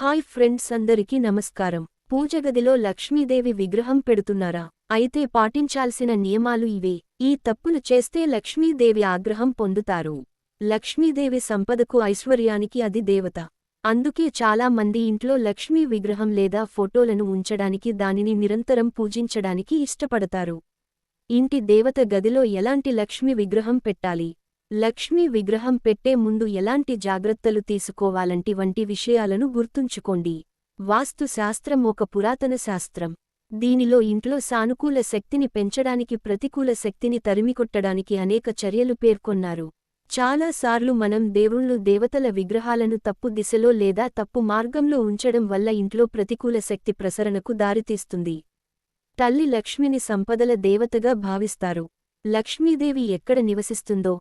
Hi friends అందరికీ నమస్కారం. పూజగదిలో లక్ష్మీదేవి విగ్రహం పెడుతున్నారా? అయితే పాటించాల్సిన నియమాలు ఇవే. ఈ తప్పులు చేస్తే లక్ష్మీదేవి ఆగ్రహం పొందుతారు. లక్ష్మీదేవి సంపదకు ఐశ్వర్యానికి అది దేవత. అందుకే చాలా మంది ఇంట్లో లక్ష్మీ విగ్రహం లేదా ఫోటోలను ఉంచడానికి దానిని నిరంతరం పూజించడానికి ఇష్టపడతారు. ఇంటి దేవత గదిలో ఎలాంటి లక్ష్మీ విగ్రహం పెట్టాలి? లక్ష్మీ విగ్రహం పెట్టే ముందు ఎలాంటి జాగ్రత్తలు తీసుకోవాలంటి వంటి విషయాలను గుర్తుంచుకోండి. వాస్తు శాస్త్రం ఒక పురాతన శాస్త్రం. దీనిలో ఇంట్లో సానుకూల శక్తిని పెంచడానికి ప్రతికూల శక్తిని తరిమికొట్టడానికి అనేక చర్యలు పేర్కొన్నారు. చాలాసార్లు మనం దేవుళ్ళు దేవతల విగ్రహాలను తప్పు దిశలో లేదా తప్పు మార్గంలో ఉంచడం వల్ల ఇంట్లో ప్రతికూల శక్తి ప్రసరణకు దారితీస్తుంది. తల్లి లక్ష్మిని సంపదల దేవతగా భావిస్తారు. లక్ష్మీదేవి ఎక్కడ నివసిస్తుందో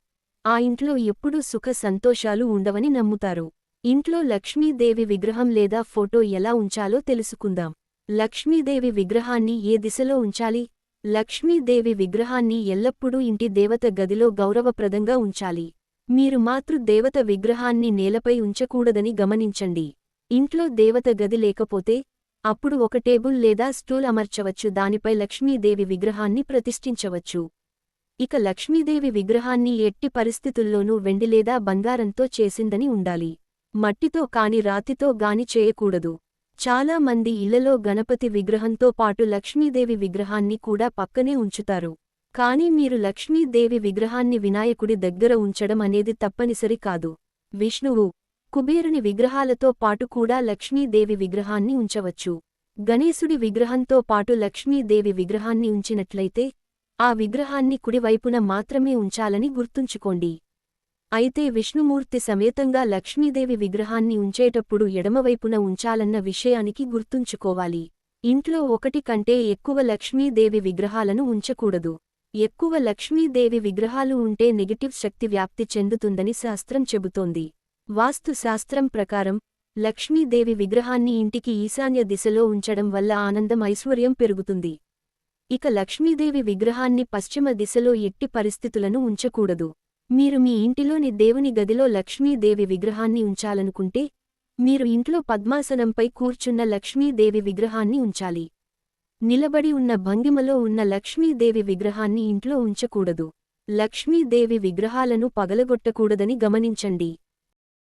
ఆ ఇంట్లో ఎప్పుడూ సుఖ సంతోషాలు ఉండవని నమ్ముతారు. ఇంట్లో లక్ష్మీదేవి విగ్రహం లేదా ఫోటో ఎలా ఉంచాలో తెలుసుకుందాం. లక్ష్మీదేవి విగ్రహాన్ని ఏ దిశలో ఉంచాలి? లక్ష్మీదేవి విగ్రహాన్ని ఎల్లప్పుడూ ఇంటి దేవత గదిలో గౌరవప్రదంగా ఉంచాలి. మీరు మాతృ దేవత విగ్రహాన్ని నేలపై ఉంచకూడదని గమనించండి. ఇంట్లో దేవత గది లేకపోతే అప్పుడు ఒక టేబుల్ లేదా స్టూల్ అమర్చవచ్చు. దానిపై లక్ష్మీదేవి విగ్రహాన్ని ప్రతిష్ఠించవచ్చు. ఇక లక్ష్మీదేవి విగ్రహాన్ని ఎట్టి పరిస్థితుల్లోనూ వెండి లేదా బంగారంతో చేసిందని ఉండాలి. మట్టితో కాని రాతితో గాని చేయకూడదు. చాలా మంది ఇళ్ళలో గణపతి విగ్రహంతో పాటు లక్ష్మీదేవి విగ్రహాన్ని కూడా పక్కనే ఉంచుతారు. కానీ మీరు లక్ష్మీదేవి విగ్రహాన్ని వినాయకుడి దగ్గర ఉంచడం అనేది తప్పనిసరి కాదు. విష్ణువు కుబేరుని విగ్రహాలతో పాటు కూడా లక్ష్మీదేవి విగ్రహాన్ని ఉంచవచ్చు. గణేశుడి విగ్రహంతో పాటు లక్ష్మీదేవి విగ్రహాన్ని ఉంచినట్లయితే ఆ విగ్రహాన్ని కుడివైపున మాత్రమే ఉంచాలని గుర్తుంచుకోండి. అయితే విష్ణుమూర్తి సమేతంగా లక్ష్మీదేవి విగ్రహాన్ని ఉంచేటప్పుడు ఎడమవైపున ఉంచాలన్న విషయానికి గుర్తుంచుకోవాలి. ఇంట్లో ఒకటి కంటే ఎక్కువ లక్ష్మీదేవి విగ్రహాలను ఉంచకూడదు. ఎక్కువ లక్ష్మీదేవి విగ్రహాలు ఉంటే నెగటివ్ శక్తి వ్యాప్తి చెందుతుందని శాస్త్రం చెబుతోంది. వాస్తు శాస్త్రం ప్రకారం లక్ష్మీదేవి విగ్రహాన్ని ఇంటికి ఈశాన్య దిశలో ఉంచడం వల్ల ఆనందం ఐశ్వర్యం పెరుగుతుంది. ఇక లక్ష్మీదేవి విగ్రహాన్ని పశ్చిమ దిశలో ఎట్టి పరిస్థితులను ఉంచకూడదు. మీరు మీ ఇంటిలోని దేవుని గదిలో లక్ష్మీదేవి విగ్రహాన్ని ఉంచాలనుకుంటే మీరు ఇంట్లో పద్మాసనంపై కూర్చున్న లక్ష్మీదేవి విగ్రహాన్ని ఉంచాలి. నిలబడి ఉన్న భంగిమలో ఉన్న లక్ష్మీదేవి విగ్రహాన్ని ఇంట్లో ఉంచకూడదు. లక్ష్మీదేవి విగ్రహాలను పగలగొట్టకూడదని గమనించండి.